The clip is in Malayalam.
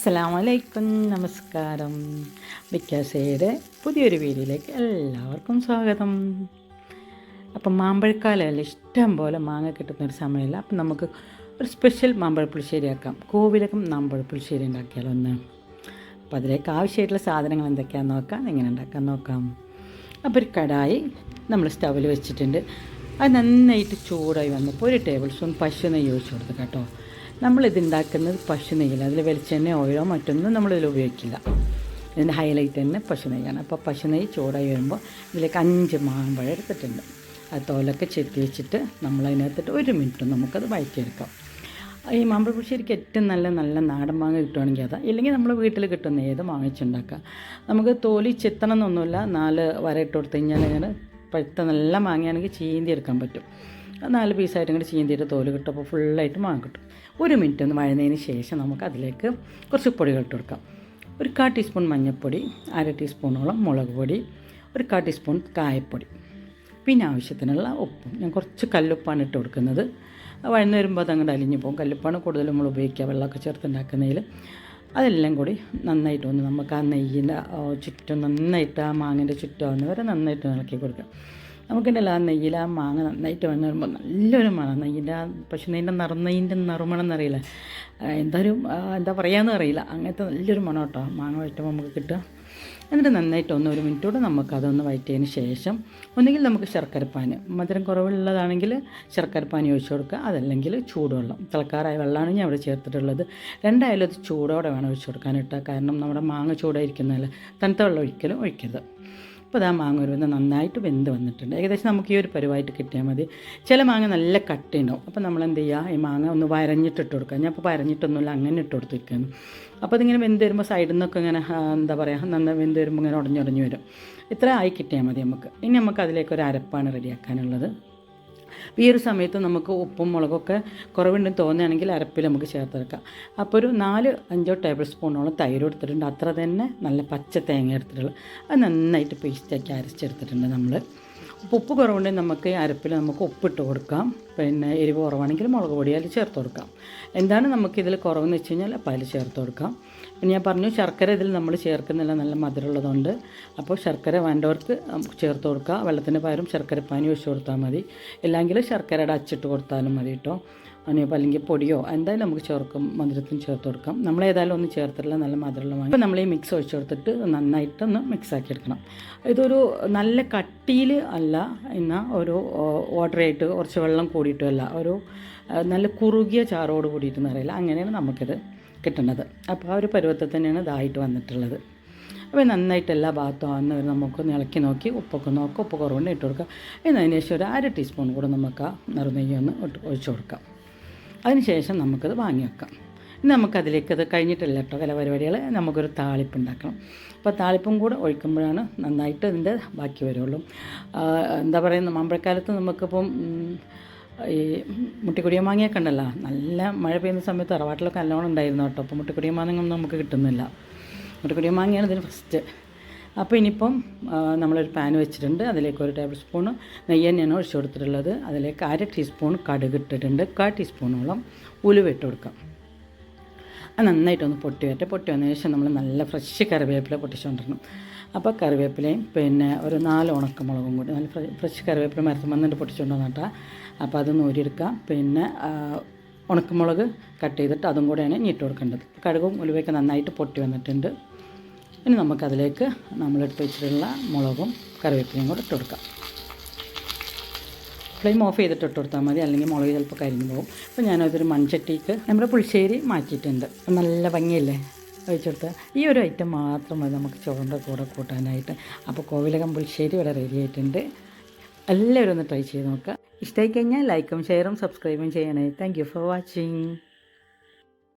അസ്സലാമലൈക്കും. നമസ്കാരം. വിക്കാസയുടെ പുതിയൊരു വീഡിയോയിലേക്ക് എല്ലാവർക്കും സ്വാഗതം. അപ്പം മാമ്പഴക്കാലമല്ല ഇഷ്ടം പോലെ മാങ്ങ കിട്ടുന്ന ഒരു സമയമല്ല അപ്പം നമുക്ക് ഒരു സ്പെഷ്യൽ മാമ്പഴ പുളിശ്ശേരി ആക്കാം. കോവിലകം മാമ്പഴ പുളിശ്ശേരി ഉണ്ടാക്കിയാലോ ഒന്ന്. അപ്പം അതിലേക്ക് ആവശ്യമായിട്ടുള്ള സാധനങ്ങൾ എന്തൊക്കെയാണെന്ന് നോക്കാം എങ്ങനെ ഉണ്ടാക്കാൻ നോക്കാം. അപ്പോൾ ഒരു കടായി നമ്മൾ സ്റ്റവിൽ വെച്ചിട്ടുണ്ട്. അത് നന്നായിട്ട് ചൂടായി വന്നപ്പോൾ ഒരു ടേബിൾ സ്പൂൺ പശു നെയ്യ് ഒഴിച്ചു കൊടുത്തു കേട്ടോ. നമ്മളിത് ഉണ്ടാക്കുന്നത് പശു നെയ്യാണ് അതിൽ വെളിച്ചെണ്ണ ഓയിലോ മറ്റൊന്നും നമ്മളിതിൽ ഉപയോഗിക്കില്ല. ഇതിന്റെ ഹൈലൈറ്റ് തന്നെ പശു നെയ്യാണ് അപ്പോൾ പശു നെയ്യ് ചൂടായി വരുമ്പോൾ ഇതിലേക്ക് അഞ്ച് മാമ്പഴം എടുത്തിട്ടുണ്ട്. ആ തോലൊക്കെ ചെത്തി വെച്ചിട്ട് നമ്മളതിനകത്തിട്ട് ഒരു മിനിറ്റ് നമുക്കത് വഴറ്റിയെടുക്കാം. ഈ മാമ്പഴ പുളിശ്ശേരിക്ക് ഏറ്റവും നല്ല നല്ല നാടൻ മാങ്ങ കിട്ടുവാണെങ്കിൽ അതാ. ഇല്ലെങ്കിൽ നമ്മൾ വീട്ടിൽ കിട്ടുന്ന ഏത് മാങ്ങിച്ചുണ്ടാക്കാം. നമുക്ക് തോലി ചെത്തണം എന്നൊന്നുമില്ല. നാല് വര ഇട്ട് കൊടുത്തു കഴിഞ്ഞാൽ അങ്ങനെ പഴുത്ത നല്ല മാങ്ങയാണെങ്കിൽ ചീന്തി എടുക്കാൻ പറ്റും. നാല് പീസായിട്ട് ഇങ്ങോട്ട് ചീന്തിയിട്ട് തോൽ കിട്ടും. അപ്പോൾ ഫുള്ളായിട്ട് മാങ്ങ കിട്ടും. ഒരു മിനിറ്റ് ഒന്ന് വഴന്നതിന് ശേഷം നമുക്ക് അതിലേക്ക് കുറച്ച് പൊടികൾ ഇട്ട് കൊടുക്കാം. ഒരു കാ ടീസ്പൂൺ മഞ്ഞൾപ്പൊടി അര ടീസ്പൂണോളം മുളക് പൊടി ഒരു കാ ടീസ്പൂൺ കായപ്പൊടി. പിന്നെ ആവശ്യത്തിനുള്ള ഉപ്പും. ഞാൻ കുറച്ച് കല്ലുപ്പാണ് ഇട്ട് കൊടുക്കുന്നത്. വഴന്ന് വരുമ്പോൾ അതങ്ങോട്ട് അലിഞ്ഞു പോകും. കല്ലുപ്പാണ് കൂടുതൽ നമ്മൾ ഉപയോഗിക്കുക വെള്ളമൊക്കെ ചേർത്തുണ്ടാക്കുന്നതിൽ അതെല്ലാം കൂടി നന്നായിട്ട് ഒന്ന് നമുക്ക് ആ നെയ്യിന്റെ ചുറ്റും നന്നായിട്ട് ആ മാങ്ങിന്റെ ചുറ്റും വരെ നന്നായിട്ട് ഇളക്കി കൊടുക്കാം നമുക്കുണ്ടല്ലോ ആ നെയ്യിൽ ആ മാങ്ങ നന്നായിട്ട് വന്ന് വരുമ്പോൾ നല്ലൊരു മണം. നെയ്യിന്റെ ആ പക്ഷേ നെയ്യിന്റെ നിറന്നതിന്റെ നറുമണം എന്നറിയില്ല എന്തായാലും എന്താ പറയുകയെന്ന് അറിയില്ല. അങ്ങനത്തെ നല്ലൊരു മണം കേട്ടോ. മാങ്ങ വഴറ്റുമ്പോൾ നമുക്ക് കിട്ടുക. എന്നിട്ട് നന്നായിട്ട് ഒന്ന് ഒരു മിനിറ്റോടെ നമുക്കതൊന്ന് വഴറ്റിയതിന് ശേഷം ഒന്നുകിൽ നമുക്ക് ശർക്കരപ്പാന് മധുരം കുറവുള്ളതാണെങ്കിൽ ശർക്കരപ്പാനി ഒഴിച്ച് കൊടുക്കുക. അതല്ലെങ്കിൽ ചൂടുവെള്ളം. തിളക്കാറായ വെള്ളമാണ് ഞാൻ അവിടെ ചേർത്തിട്ടുള്ളത്. രണ്ടായാലും അത് ചൂടോടെ വേണം ഒഴിച്ചു കൊടുക്കാനിട്ട് കാരണം നമ്മുടെ മാങ്ങ ചൂടായിരിക്കുന്നതല്ല? തണുത്ത വെള്ളം ഒഴിക്കലും ഒഴിക്കരുത്. അപ്പോൾ ആ മാങ്ങ ഒരു നന്നായിട്ട് വെന്ത് വന്നിട്ടുണ്ട്. ഏകദേശം നമുക്ക് ഈ ഒരു പരുവായിട്ട് കിട്ടിയാൽ മതി. ചില മാങ്ങ നല്ല കട്ടിയുണ്ടാവും. അപ്പോൾ നമ്മൾ എന്ത് ചെയ്യുക ഈ മാങ്ങ ഒന്ന് വരഞ്ഞിട്ട് ഇട്ട് കൊടുക്കുക. ഞാൻ അപ്പോൾ വരഞ്ഞിട്ടൊന്നുമില്ല അങ്ങനെ ഇട്ട് കൊടുത്തിരിക്കുന്നു അപ്പോൾ അതിങ്ങനെ വെന്ത് വരുമ്പോൾ സൈഡിൽ നിന്നൊക്കെ ഇങ്ങനെ എന്താ പറയുക നന്നായി വെന്ത് വരുമ്പോൾ ഇങ്ങനെ ഉടഞ്ഞുടഞ്ഞു വരും. ഇത്ര ആയി കിട്ടിയാൽ മതി നമുക്ക്. ഇനി നമുക്ക് അതിലേക്ക് ഒരു അരപ്പാണ് റെഡിയാക്കാനുള്ളത്. ഈ ഒരു സമയത്ത് നമുക്ക് ഉപ്പും മുളകൊക്കെ കുറവുണ്ടെന്ന് തോന്നുകയാണെങ്കിൽ അരപ്പിൽ നമുക്ക് ചേർത്തെടുക്കാം അപ്പോൾ ഒരു നാല് അഞ്ചോ ടേബിൾ സ്പൂണോളം തൈര് എടുത്തിട്ടുണ്ട്. അത്ര തന്നെ നല്ല പച്ച തേങ്ങ എടുത്തിട്ടുള്ളത് അത് നന്നായിട്ട് പേസ്റ്റാക്കി അരച്ചെടുത്തിട്ടുണ്ട് നമ്മൾ അപ്പോൾ ഉപ്പ് കുറവുണ്ടെങ്കിൽ നമുക്ക് അരപ്പിൽ നമുക്ക് ഉപ്പിട്ട് കൊടുക്കാം. പിന്നെ എരിവ് കുറവാണെങ്കിൽ മുളക് പൊടി അതിൽ ചേർത്ത് കൊടുക്കാം. എന്താണ് നമുക്കിതിൽ കുറവെന്ന് വെച്ച് കഴിഞ്ഞാൽ അപ്പോൾ അതിൽ ചേർത്ത് കൊടുക്കാം. പിന്നെ ഞാൻ പറഞ്ഞു ശർക്കര ഇതിൽ നമ്മൾ ചേർക്കുന്നില്ല നല്ല മധുരമുള്ളതുകൊണ്ട്. അപ്പോൾ ശർക്കര വേണ്ടവർക്ക് ചേർത്ത് കൊടുക്കുക വെള്ളത്തിന് പകരം ശർക്കര പാനി ഒഴിച്ച് കൊടുത്താൽ മതി. ഇല്ലെങ്കിൽ ശർക്കരയുടെ അച്ചിട്ട് കൊടുത്താലും മതി കേട്ടോ. അനിയപ്പോൾ അല്ലെങ്കിൽ പൊടിയോ എന്തായാലും നമുക്ക് ചേർക്കും മധുരത്തിന് ചേർത്ത് കൊടുക്കാം. നമ്മൾ ഏതായാലും ഒന്നും ചേർത്തിട്ടില്ല നല്ല മധുരമുള്ള വാങ്ങി. അപ്പോൾ നമ്മൾ ഈ മിക്സ് ഒഴിച്ചു കൊടുത്തിട്ട് നന്നായിട്ടൊന്ന് മിക്സാക്കി എടുക്കണം. ഇതൊരു നല്ല കട്ടിയിൽ അല്ല എന്നാൽ ഒരു ഓർഡറായിട്ട് കുറച്ച് വെള്ളം കൂടിയിട്ടുമല്ല ഒരു നല്ല കുറുകിയ ചാറോട് കൂടിയിട്ടെന്ന് അറിയില്ല അങ്ങനെയാണ് നമുക്കിത്. കിട്ടുന്നത്. അപ്പോൾ ആ ഒരു പരുവത്തിൽ തന്നെയാണ് ഇതായിട്ട് വന്നിട്ടുള്ളത്. അപ്പോൾ നന്നായിട്ട് എല്ലാ ഭാഗത്തും ആകുന്ന വരെ നമുക്കൊന്ന് ഇളക്കി നോക്കി ഉപ്പൊക്കെ നോക്കുക. ഉപ്പ് കുറവുണ്ട് ഇട്ട് കൊടുക്കുക. എന്നതിന് ശേഷം ഒരു അര ടീസ്പൂൺ കൂടെ നമുക്ക് ആ നിറനെയ്യ് ഒന്ന് ഒഴിച്ച് കൊടുക്കാം. അതിനുശേഷം നമുക്കത് വാങ്ങി വെക്കാം. ഇനി നമുക്കതിലേക്ക് അത് കഴിഞ്ഞിട്ടില്ല കേട്ടോ. കല പരിപാടികൾ നമുക്കൊരു താളിപ്പ് ഉണ്ടാക്കണം. അപ്പോൾ താളിപ്പും കൂടെ ഒഴിക്കുമ്പോഴാണ് നന്നായിട്ട് ഇതിന്റെ ബാക്കി വരുള്ളൂ. എന്താ പറയുക മാമ്പഴക്കാലത്ത് നമുക്കിപ്പം ഈ മുട്ടിക്കുടിയ മാങ്ങയൊക്കെ ഉണ്ടല്ലോ. നല്ല മഴ പെയ്യുന്ന സമയത്ത് തറവാട്ടിലൊക്കെ നല്ലോണം ഉണ്ടായിരുന്നു കേട്ടോ. അപ്പോൾ മുട്ടിക്കുടിയ നമുക്ക് കിട്ടുന്നില്ല. മുട്ടിക്കുടിയ മാങ്ങയാണ് ഇതിന് ഫസ്റ്റ് അപ്പോൾ ഇനിയിപ്പം നമ്മളൊരു പാൻ വെച്ചിട്ടുണ്ട്. അതിലേക്ക് ഒരു ടേബിൾ സ്പൂൺ നെയ്യ് തന്നെയാണ് ഒഴിച്ചു കൊടുത്തിട്ടുള്ളത്. അതിലേക്ക് അര ടീസ്പൂൺ കടുക് ഇട്ടിട്ടുണ്ട്. കാ ടീസ്പൂണോളം ഉലുവ ഇട്ട് കൊടുക്കാം. അത് നന്നായിട്ടൊന്ന് പൊട്ടി വരട്ടെ. പൊട്ടി വന്നതിന് ശേഷം നമ്മൾ നല്ല ഫ്രഷ് കറിവേപ്പില പൊട്ടിച്ചുകൊണ്ടിരണം അപ്പോൾ കറിവേപ്പിലയും പിന്നെ ഒരു നാല് ഉണക്കമുളകും കൂടി നല്ല ഫ്രഷ് കറിവേപ്പില മരത്തിൽ വന്നിട്ട് പൊട്ടിച്ചുകൊണ്ട് വന്നിട്ടാ അപ്പോൾ അതൊന്ന് നൂരിയെടുക്കാം പിന്നെ ഉണക്കമുളക് കട്ട് ചെയ്തിട്ട് അതും കൂടെയാണ് ഞെട്ടി കൊടുക്കേണ്ടത്. കടുകും ഉലുവയൊക്കെ നന്നായിട്ട് പൊട്ടി വന്നിട്ടുണ്ട്. ഇനി നമുക്കതിലേക്ക് നമ്മളെടുത്ത് വെച്ചിട്ടുള്ള മുളകും കറിവേപ്പിലയും കൂടെ ഇട്ട് കൊടുക്കാം. ഫ്ലെയിം ഓഫ് ചെയ്തിട്ട് ഇട്ട് കൊടുത്താൽ മതി. അല്ലെങ്കിൽ മുളക് ചിലപ്പോൾ കരിഞ്ഞു പോകും. അപ്പോൾ ഞാനതൊരു മൺചട്ടിക്ക് നമ്മുടെ പുളിശ്ശേരി മാറ്റിയിട്ടുണ്ട്. നല്ല ഭംഗിയല്ലേ? ഒഴിച്ചെടുത്ത് ഈ ഒരു ഐറ്റം മാത്രം മതി നമുക്ക് ചോറിന്റെ കൂടെ കൂട്ടാനായിട്ട്. അപ്പോൾ കോവിലകം പുളിശ്ശേരി ഇവിടെ റെഡി ആയിട്ടുണ്ട്. എല്ലാവരും ഒന്ന് ട്രൈ ചെയ്ത് നോക്കുക. ഇഷ്ടമായി കഴിഞ്ഞാൽ ലൈക്കും ഷെയറും സബ്സ്ക്രൈബും ചെയ്യണേ. Thank you for watching